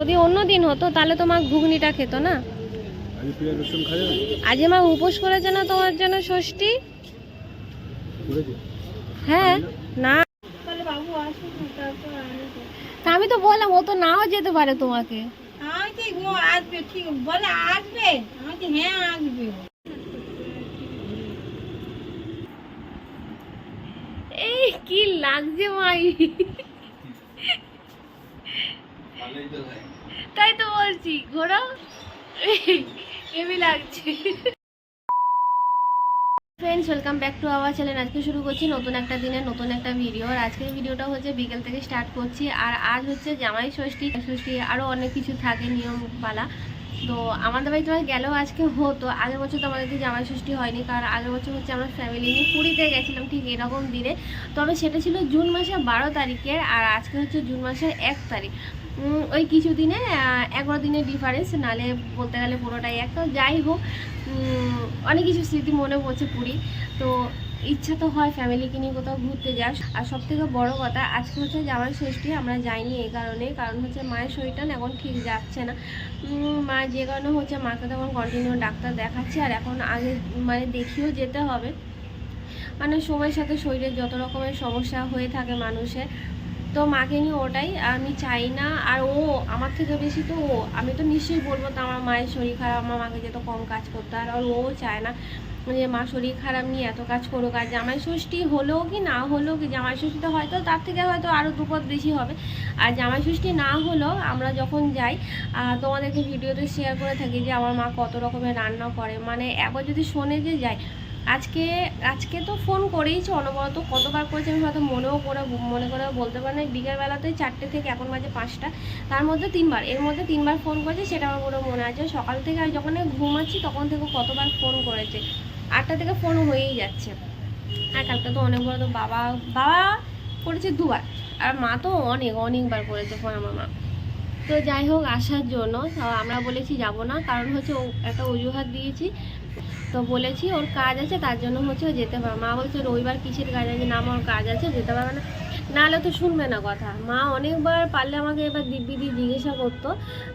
যদি অন্য দিন হতো তাহলে তো মা ঘুগনিটা খেত না। আজ মা উপোস করেছে না তোমার জন্য ষষ্ঠী? হ্যাঁ না। তা আমি তো বললাম ও তো নাও যেতে পারে তোমাকে। আমি ঠিক ও আসবে ঠিক বলে আসবে। আমি ঠিক হ্যাঁ আসবে। এই কি লাগছে মাই তাই তো বলছি, ঘোরাও। হেভি লাগছে। Friends welcome back to our channel আজকে শুরু করছি নতুন একটা দিনে নতুন একটা ভিডিও আর আজকের ভিডিওটা হচ্ছে বিকেল থেকে স্টার্ট করছি। আর আজ হচ্ছে জামাই ষষ্ঠী। ষষ্ঠী আরও অনেক কিছু থাকে নিয়ম পালা তো আমাদের বাড়িতে তোমার গেলেও আজকে হতো। আগের বছর তো আমাদের জামাই ষষ্ঠী হয়নি। কারণ আগের বছর হচ্ছে আমরা ফ্যামিলি নিয়ে পুরীতে গেছিলাম ঠিক এরকম দিনে। তবে সেটা ছিল জুন মাসের বারো তারিখের। আর আজকে হচ্ছে জুন মাসের এক তারিখ। ওই কিছু দিনে এগারো দিনের ডিফারেন্স নালে বলতে গেলে পুরোটাই এক। তো যাই হোক অনেক কিছু স্মৃতি মনে পড়ছে পুরী। তো ইচ্ছা তো হয় ফ্যামিলিকে নিয়ে কোথাও ঘুরতে যাস আর সব থেকে বড়ো কথা, আজকে হচ্ছে যাওয়ার ষষ্ঠী, আমরা যাইনি এই কারণে। কারণ হচ্ছে মায়ের শরীরটা এখন ঠিক যাচ্ছে না। মা যে কারণে হচ্ছে মাকে তখন কন্টিনিউ ডাক্তার দেখাচ্ছে। আর এখন আগে মানে দেখিয়েও যেতে হবে। মানে সময়ের সাথে শরীরের যত রকমের সমস্যা হয়ে থাকে মানুষের তো মাকে নিয়ে ওটাই। আমি চাই না, আর ও আমার থেকে বেশি তো ও। আমি তো নিশ্চয়ই বলব তো আমার মায়ের শরীর খারাপ, আমার মাকে যেত কম কাজ করতে আর ও চায় না যে মা শরীর খারাপ নিয়ে এত কাজ করুক। আর জামাই ষষ্ঠী হলেও কি না হলেও কি, জামাই ষষ্ঠীটা হয়তো তার থেকে হয়তো আরও দুপদ বেশি হবে। আর জামাই ষষ্ঠী না হলেও আমরা যখন যাই তোমাদেরকে ভিডিওতে শেয়ার করে থাকি যে আমার মা কত রকমের রান্না করে। মানে একবার যদি শোনে যে যায় আজকে আজকে তো ফোন করেইছে অনবরত কতবার করেছে আমি হয়তো মনেও করে, মনে করে বলতে পারি না। বিকেলবেলাতে চারটে থেকে এখন বাজে পাঁচটা। তার মধ্যে তিনবার, এর মধ্যে তিনবার ফোন করেছে, সেটা আমার পুরো মনে আছে। সকাল থেকে আমি যখন ঘুমাচ্ছি, তখন থেকে কতবার ফোন করেছে। আটটা থেকে ফোন হয়েই যাচ্ছে। আর কালকে তো অনেক বড় তো বাবা বাবা করেছে দুবার। আর মা তো অনেক, অনেকবার করেছে ফোন আমার মা। তো যাই হোক, আসার জন্য আমরা বলেছি যাব না। কারণ হচ্ছে একটা অজুহাত দিয়েছি। তো বলেছি, ওর কাজ আছে, তার জন্য হচ্ছে ও যেতে পারবে মা বলছে, রবিবার কিসের কাজ আছে? না, আমার কাজ আছে যেতে পারবে না। নাহলে তো শুনবে না কথা। মা অনেকবার পারলে আমাকে এবার দিব্যি দিয়ে জিজ্ঞাসা করতো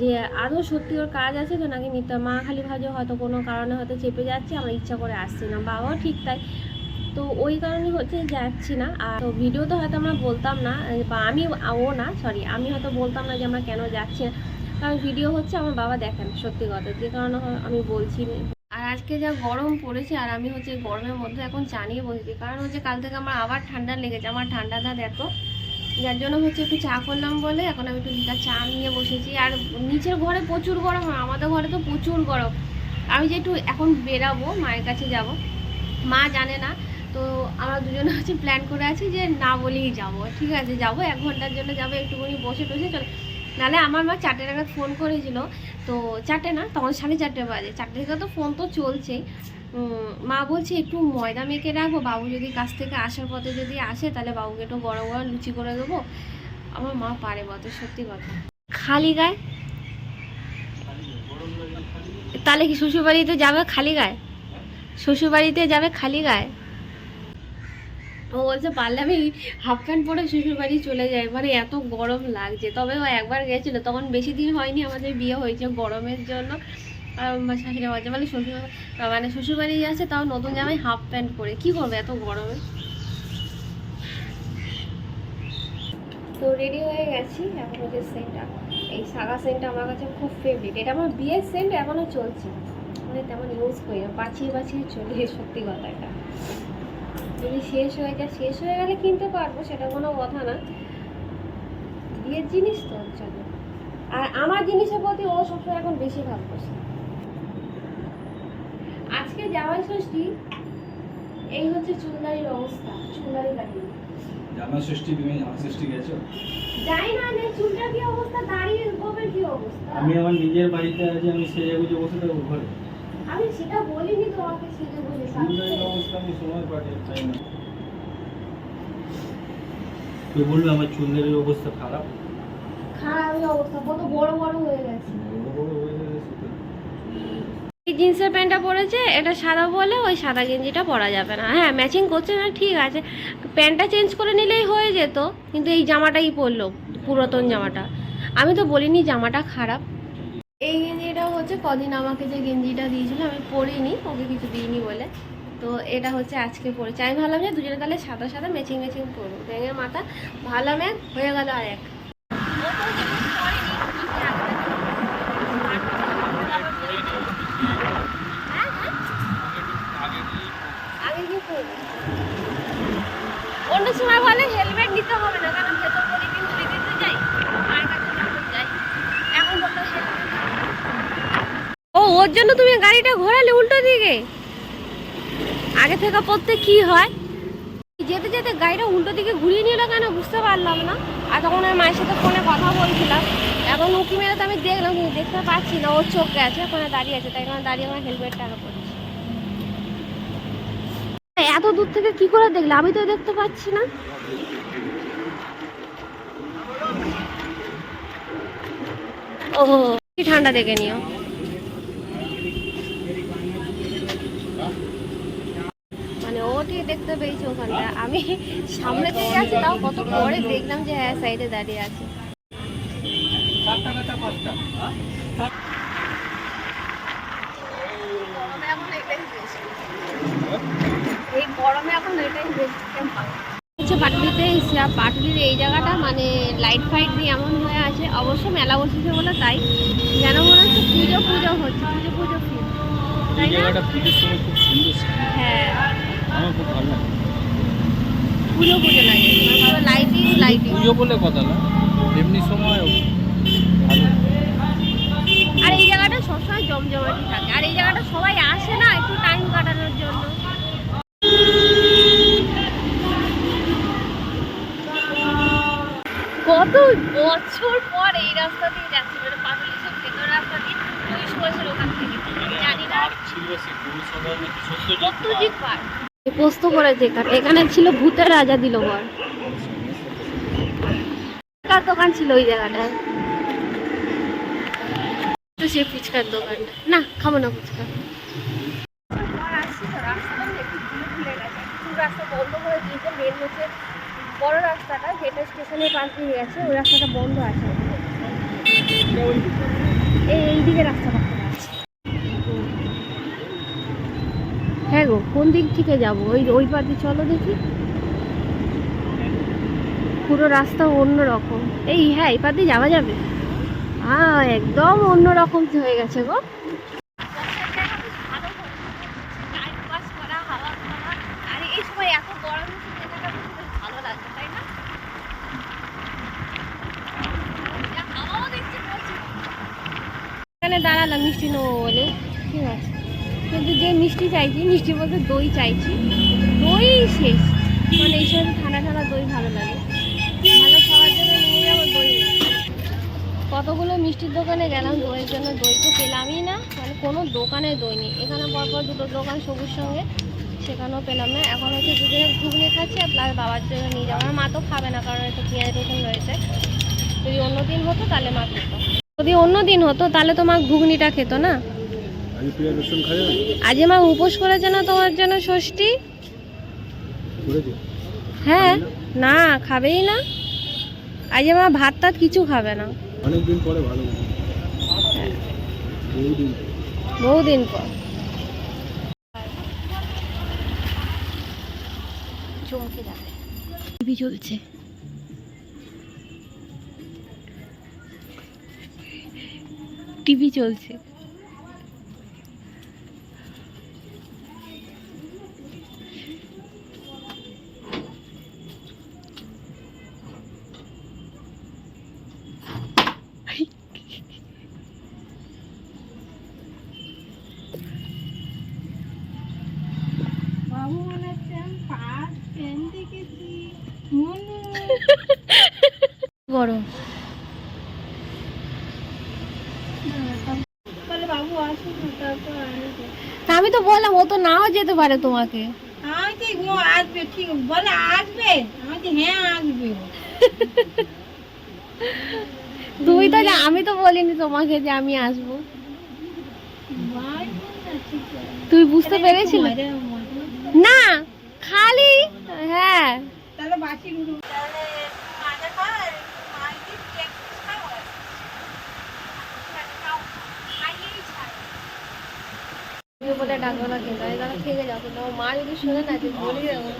যে আদৌ সত্যি ওর কাজ আছে তো নাকি মিথ্যা মা খালি ভাবে হয়তো কোনো কারণে হয়তো চেপে যাচ্ছে, আমার ইচ্ছা করে আসছি না। বাবাও ঠিক তাই। তো ওই কারণে হচ্ছে যাচ্ছি না। আর তো ভিডিও তো হয়তো আমরা বলতাম না, বা আমি, ও না সরি আমি হয়তো বলতাম না যে আমরা কেন যাচ্ছি না। কারণ ভিডিও হচ্ছে আমার বাবা দেখেন, সত্যি কথা। যে কারণে আমি বলছি আর আজকে যা গরম পড়েছে, আর আমি হচ্ছে গরমের মধ্যে এখন চা নিয়ে বসেছি। কারণ হচ্ছে কাল থেকে আমার আবার ঠান্ডা লেগেছে, আমার ঠান্ডা দাঁত এত যার জন্য হচ্ছে একটু চা করলাম বলে এখন আমি একটু লিটার চা নিয়ে বসেছি। আর নিচের ঘরে প্রচুর গরম আমাদের ঘরে তো প্রচুর গরম। আমি যে একটু এখন বেরাবো, মায়ের কাছে যাব। মা জানে না, তো আমরা দুজনে হচ্ছে প্ল্যান করে আছি যে না বলেই যাব। ঠিক আছে, যাব, এক ঘণ্টার জন্য যাব, একটুখানি বসে টসে চলে। নাহলে আমার মা চারটে নাগাদ ফোন করেছিল। তো চারটে না, তখন সাড়ে চারটে বাজে। চারটে থেকে তো ফোন তো চলছেই মা বলছে, একটু ময়দা মেখে রাখব বাবু যদি কাছ থেকে আসার পথে যদি আসে, তাহলে বাবুকে একটু বড় বড় লুচি করে দেবো। আমার মা পারে বলতে সত্যি কথা। খালি গায়ে? তাহলে কি শ্বশুরবাড়িতে যাবে খালি গায়ে? শ্বশুরবাড়িতে যাবে খালি গায়ে? ও বলছে, পারলে আমি হাফ প্যান্ট পরে শ্বশুর বাড়ি চলে যাই। মানে এত গরম লাগছে। তবে ও একবার গেছিল, তখন বেশি দিন হয়নি আমাদের বিয়ে হয়েছে গরমের জন্য। শাশুড়ি বলছে মানে শ্বশুর মানে শ্বশুর বাড়ি যাচ্ছে, তাও নতুন জামাই হাফ প্যান্ট পরে। কি করবে এত গরমে? তো রেডি হয়ে গেছি। এখন হচ্ছে সেন্টটা এই সাগা সেন্টটা আমার কাছে খুব ফেভারিট এটা আমার বিয়ের সেন্ট এখনও চলছে। মানে তেমন ইউজ করি না, বাঁচিয়ে বাঁচিয়ে চলে, সত্যি কথা এটা যদি শেষ হয়ে যায় শেষ হয়ে গেলে কিনতে পারব সেটা কোনো কথা না। বিয়ের জিনিস তো ওর জন্য। আর আমার জিনিসের প্রতি ও সবসময় এখন বেশি ভাব করছে আজকে জামাই ষষ্ঠী এই হচ্ছে চুলদারির অবস্থা চুলদারি কাটিয়ে জামা ষষ্ঠী তুমি জামা ষষ্ঠী গেছো? জানি না যে চুলটার কি অবস্থা দাঁড়িয়ে গোবের কি অবস্থা? আমি আমার নিজের বাড়িতে আছি আমি সেজে গুজে বসে থাকব ঘরে। আমি সেটা বলিনি তোমাকে সেজে বলে সুন্দরী অবস্থা আমি সময় পাঠিয়ে পাই না? কেউ বলবে আমার চুলদারির অবস্থা খারাপ? খারাপ অবস্থা কত বড় বড় হয়ে গেছে। বড় বড় হয়ে গেছে জিন্সের প্যান্টটা পরেছে এটা সাদা বলে ওই সাদা গেঞ্জিটা পরা যাবে না। হ্যাঁ ম্যাচিং করছে না ঠিক আছে। প্যান্টটা চেঞ্জ করে নিলেই হয়ে যেত কিন্তু এই জামাটাই পরলো পুরাতন জামাটা। আমি তো বলিনি জামাটা খারাপ। এই গেঞ্জিটা হচ্ছে কদিন আমাকে যে গেঞ্জিটা দিয়েছিল, আমি পরিনি, ওকে কিছু দিইনি বলে। তো এটা হচ্ছে আজকে পরেছে। আমি ভাবলাম যে দুজনে তাহলে সাদা সাদা ম্যাচিং ম্যাচিং পরবো। ব্যাঙের মাথা ভাবলাম এক হয়ে গেল আর এক। অন্য সময় বলে হেলমেট নিতে হবে না কারণ ভেতর প্রতিদিন ধরে দিতে যাই মায়ের কাছে যখন যাই এখন বলতো helmet। ও ওর জন্য তুমি গাড়িটা ঘোরালে উল্টো দিকে। আগে থেকে পড়তে কি হয়? যেতে যেতে গাড়িটা উল্টো দিকে ঘুরিয়ে নিল কেন বুঝতে পারলাম না। আর তখন আমি মায়ের সাথে ফোনে কথা বলছিলাম। এখন উঁকি মেরে তো আমি দেখলাম, কিন্তু দেখতে পাচ্ছি না। ওর চোখ গেছে, ওখানে দাঁড়িয়ে আছে, তাই কারণে দাঁড়িয়ে আমার হেলমেটটা আগে পড়ছি। এত দূর থেকে কি করে দেখলে? আমি তো দেখতে পাচ্ছি না। ও ঠান্ডা দেখে নিও মানে ও ঠিক দেখতে পেয়েছি ওখানটা। আমি সামনে থেকে আছি তাও কত পরে দেখলাম যে হ্যাঁ সাইডে দাঁড়িয়ে আছে। এই গরমে এখন এটাই হচ্ছে পাটুলিতে এসেছি আর পাটুলির এই জায়গাটা মানে লাইট ফাইট দিয়ে এমন হয়ে আছে। অবশ্য মেলা বসেছে বলে তাই। যেন মনে হচ্ছে পুজো পুজো হচ্ছে পুজো পুজো ফিল তাই না? জায়গাটা খুব সুন্দর হ্যাঁ। আমার খুব ভালো লাগে। পুজো পুজো লাগে। লাইটিং লাইটিং পুজো বলে কথা না এমনি সময় ভালো। আর এই জায়গাটা সবসময় জমজমাটি থাকে। আর এই জায়গাটা সবাই আসে না একটু টাইম কাটানোর জন্য। কত বছর পর এই রাস্তা দিয়ে যাচ্ছি মানে পাটুলি সব ভেতর রাস্তা দিয়ে বছর ওখান থেকে। জানি না। সত্যজিৎ পার্ক পোস্ত করেছে এখানে এখানে ছিল ভূতের রাজা দিল বর ফুচকার দোকান ছিল ওই জায়গাটায়? তো সে ফুচকার দোকানটা। না খাব না ফুচকা। রাস্তা বন্ধ করে দিয়েছে মেন হচ্ছে বড় রাস্তাটা যেটা স্টেশনের পাশ দিয়ে গেছে ওই রাস্তাটা বন্ধ আছে। এই এইদিকে রাস্তাটা খোলা আছে হ্যাঁ গো কোন দিক থেকে যাব? ওই ওই পাশে চলো দেখি। পুরো রাস্তা অন্য রকম এই হ্যাঁ এই পাশে যাওয়া যাবে। হ্যাঁ একদম অন্য রকম হয়ে গেছে গো। এখানে দাঁড়ালাম মিষ্টি নেব বলে। ঠিক আছে। কিন্তু যে মিষ্টি চাইছি মিষ্টি বলতে দই চাইছি, দই শেষ। মানে এই সময় ঠান্ডা ঠান্ডা দই ভালো লাগে। ভালো খাওয়ার জন্য নিয়ে যাব দই। কতগুলো মিষ্টির দোকানে গেলাম, দইয়ের জন্য দই তো পেলামই না। মানে কোনো দোকানে দই নেই। এখানে পরপর দুটো দোকান সবুজ সঙ্গে, সেখানেও পেলাম না। এখন হচ্ছে দুজনে ঘুগনি খাচ্ছি আর প্লাস বাবার জন্য নিয়ে যাব। আমার মা তো খাবে না, কারণ একটু পেঁয়াজ রসুন রয়েছে। যদি অন্য দিন হতো তাহলে মা খেত। যদি অন্য দিন হতো তাহলে তো মা ঘুগনিটা খেত না। আজ মা উপোস করেছে না তোমার জন্য ষষ্ঠী। হ্যাঁ না? খাবেই না। আজ মা ভাত টাত কিছু খাবে না। অনেকদিন পরে ভালো বহুদিন বহুদিন পর। চমকে যাবে টিভি চলছে। টিভি চলছে বাবু মনে হচ্ছে আমি পাঁচ পেন দেখেছি মনু গরম বলে বাবু আসুন না তারপর আসবে তা আমি তো বললাম ও তো নাও যেতে পারে তোমাকে? আমি তো ও আসবে ঠিক বলে আসবে? আমি হ্যাঁ আসবে। তুমি তো আমি তো বলিনি তোমাকে যে আমি আসব। তুই বুঝতে পেরেছিলি? না খালি হ্যাঁ। তাহলে বাসি গুলো তাহলে মাজা খাওয়া মাছ দিয়ে কেক খাওয়া ডাকবো না কিন্তু আমি তাহলে থেকে যাও কিন্তু আমার মা যদি শোনে না যে বলি দেবো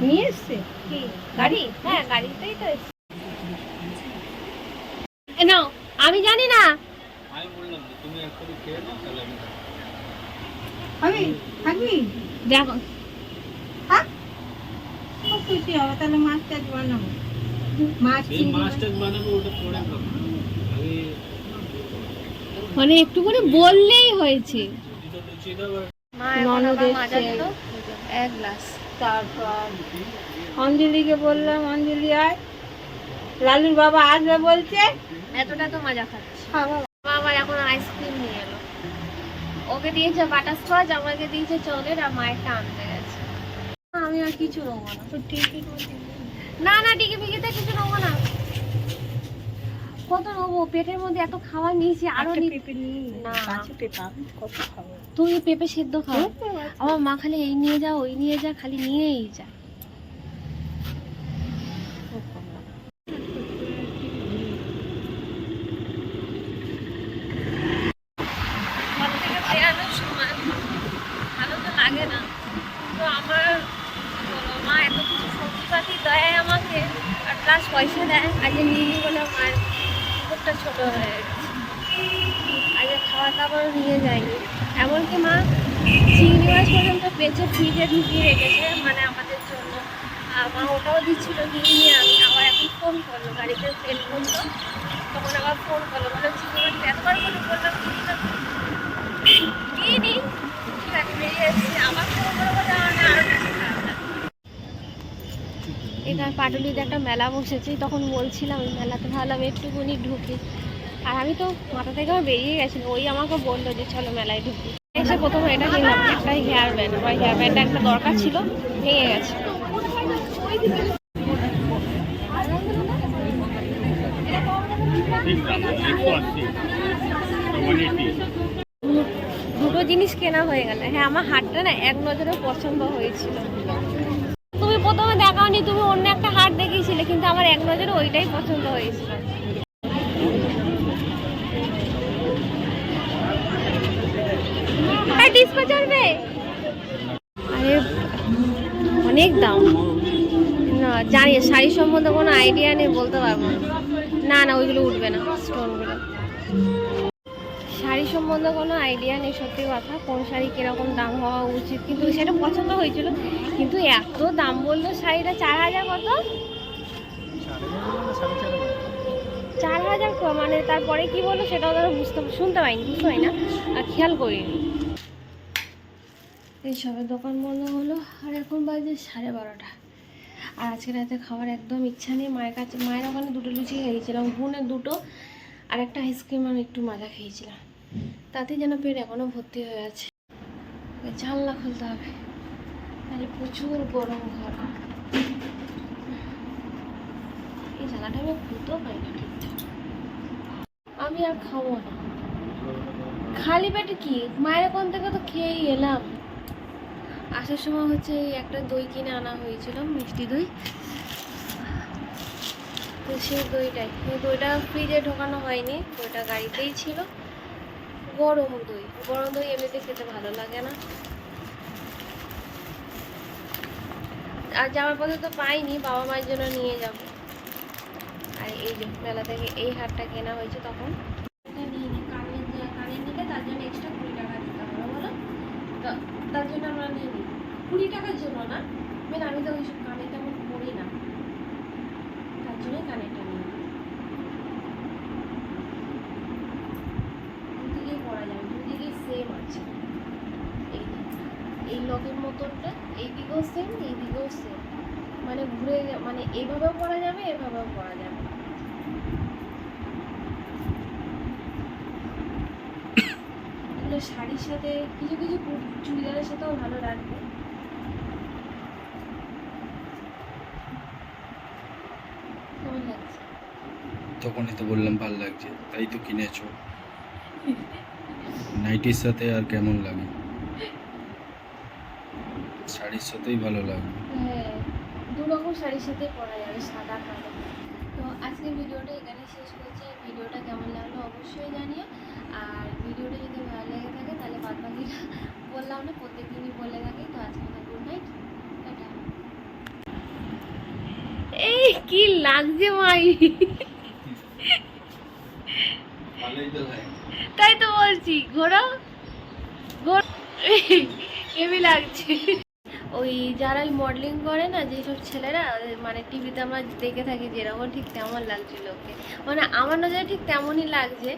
নিয়ে এসছে? কি? গাড়ি? হ্যাঁ গাড়িতেই তো এসছে। এ নাও আমি জানি না। আমি থাকবি দেখো। থাক খুব খুশি হবে তাহলে মাছ টাছ বানাবো। মাছ মাছটা বানাবো ওটা আমি মানে একটু করে বললেই হয়েছে। এক গ্লাস। তারপর অঞ্জলিকে বললাম অঞ্জলি আয়। লালুর বাবা আসবে বলছে। এতটা তো মজা খাচ্ছি। মা আবার এখন আইসক্রিম নিয়ে এলো। ওকে দিয়েছে বাটারস্কচ আমাকে দিয়েছে চকলেট আর মায়েরটা আনতে গেছে। আমি আর কিছু নেব না। না না টিকে ফিকেতে কিছু নেব না। কত নেব? পেটের মধ্যে এত খাওয়া নিয়েছি আরও তুমি পেঁপে না। পেঁপে খাব? তুই পেঁপে সেদ্ধ খাও। আমার মা খালি এই নিয়ে যা ওই নিয়ে যা খালি নিয়েই যা ঘর থেকে বেরানোর সময় ভালো তো লাগে না তো আমার কি বলব, মা এত কিছু সবজিপাতি দেয় আমাকে আর প্লাস পয়সা দেয় আজকে নিয়ে নিই বলে মার পুকুরটা ছোট হয়ে গেছে আজকে খাবার দাবারও নিয়ে যায়নি এমনকি মা চিংড়ি মাছ পর্যন্ত বেঁচে ফ্রিজে ঢুকিয়ে রেখেছে মানে আমাদের জন্য। মা ওটাও দিচ্ছিল নিয়ে আমি আবার এখন ফোন করল, গাড়িতে তেল করল। তখন আবার ফোন করল বলে মাছ করে বললাম দিদি না ঠিক আছে, বেরিয়ে এসেছি। আবার ফোন করে বলে আমার আরও বেশি খারাপ এখানে পাটুলিতে একটা মেলা বসেছি, তখন বলছিলাম, ওই মেলাতে ভাবলাম একটুকুনি ঢুকি। আর আমি তো মাথা থেকে আমার বেরিয়ে গেছিল ওই আমাকে বলল যে, চলো মেলায় ঢুকি। এসে প্রথমে এটা কিনলাম একটা হেয়ার ব্যান্ড আমার হেয়ার ব্যান্ডটা একটা দরকার ছিল, ভেঙে গেছে। দুটো জিনিস কেনা হয়ে গেল। হ্যাঁ আমার হাটটা না এক নজরে পছন্দ হয়েছিল। তুমি প্রথমে দেখাওনি, তুমি অন্য একটা হাট দেখিয়েছিলে, কিন্তু আমার এক নজরে ওইটাই পছন্দ হয়েছিল। আরে, অনেক দাম। না, জানি শাড়ি সম্বন্ধে কোনো আইডিয়া নেই, বলতে পারব না। না না, ওইগুলো উঠবে না স্টোনগুলো শাড়ি সম্বন্ধে কোনো আইডিয়া নেই, সত্যি কথা। কোন শাড়ি কীরকম দাম হওয়া উচিত? কিন্তু সেটা পছন্দ হয়েছিল। কিন্তু এত দাম বলল শাড়িটা চার হাজার কত? চার হাজার মানে তারপরে কি বলল সেটাও তারা বুঝতে শুনতে পাইনি, বুঝতে পারি না। আর খেয়াল করিনি। এইসবের দোকান বন্ধ হলো আর এখন বাজে সাড়ে বারোটা। আর আজকে রাতে খাবার একদম ইচ্ছা নেই। মায়ের কাছে মায়ের ওখানে দুটো লুচি খেয়েছিলাম বোনের দুটো আর একটা আইসক্রিম আর একটু মাজা খেয়েছিলাম। তাতে যেন পেট এখনও ভর্তি হয়ে আছে। জানলা খুলতে হবে। তাহলে প্রচুর গরম ঘর। এই জায়গাটা আমি খুলতেও পারি না ঠিকঠাক। আমি আর খাব না। খালি পেটে কি? মায়ের ওখান থেকে তো খেয়েই এলাম। আসার সময় হচ্ছে এই একটা দই কিনে আনা হয়েছিল, মিষ্টি দই। তো সেই দইটাই। সেই দইটা ফ্রিজে ঢোকানো হয়নি, দইটা গাড়িতেই ছিল। গরম দই। গরম দই এমনিতে খেতে ভালো লাগে না। আর যাওয়ার পথে তো পাইনি, বাবা মায়ের জন্য নিয়ে যাব। আর এই যে মেলা থেকে এই হারটা কেনা হয়েছে তখন। কানের নিলে তার জন্য এক্সট্রা কুড়ি টাকা দিতে হবে, বলো? তো তার জন্য আমরা নিই। কুড়ি টাকার জন্য না। মেন আমি তো ওইসব কানে তেমন পড়ি না। তার জন্যই কানেরটা নিই। দুদিকেই পরা যাবে দুদিকেই সেম আছে। এই এই লকের মতনটা এই দিকেও সেম এই দিকেও সেম মানে ঘুরে মানে এইভাবেও পরা যাবে, এভাবেও পরা যাবে। শাড়ির সাথে কিছু কিছু চুড়িদারের সাথেও ভালো লাগবে। তখনই তো বললাম ভালো লাগছে তাই তো কিনেছো। নাইটির সাথে আর কেমন লাগে? শাড়ির সাথেই ভালো লাগে। হ্যাঁ দু রকম শাড়ির সাথে পরা যাবে সাদা কালো। তো আজকের ভিডিওটা এখানে শেষ করছি। ভিডিওটা কেমন লাগল অবশ্যই জানিও। আর যদি ভালো লেগে থাকে তাহলে বাদ বাকিটা না প্রত্যেক দিনই বলে থাকি তো আজকে গুড নাইট। টাটা। এই কি লাগছে মাই তো তাই তো বলছি ঘোরা ঘোর কেমনি লাগছে। ওই যারা ওই মডেলিং করে না যেসব ছেলেরা মানে টিভিতে আমরা দেখে থাকি যেরকম ঠিক তেমন লাগছিল ওকে মানে আমার নজরে ঠিক তেমনই লাগছে।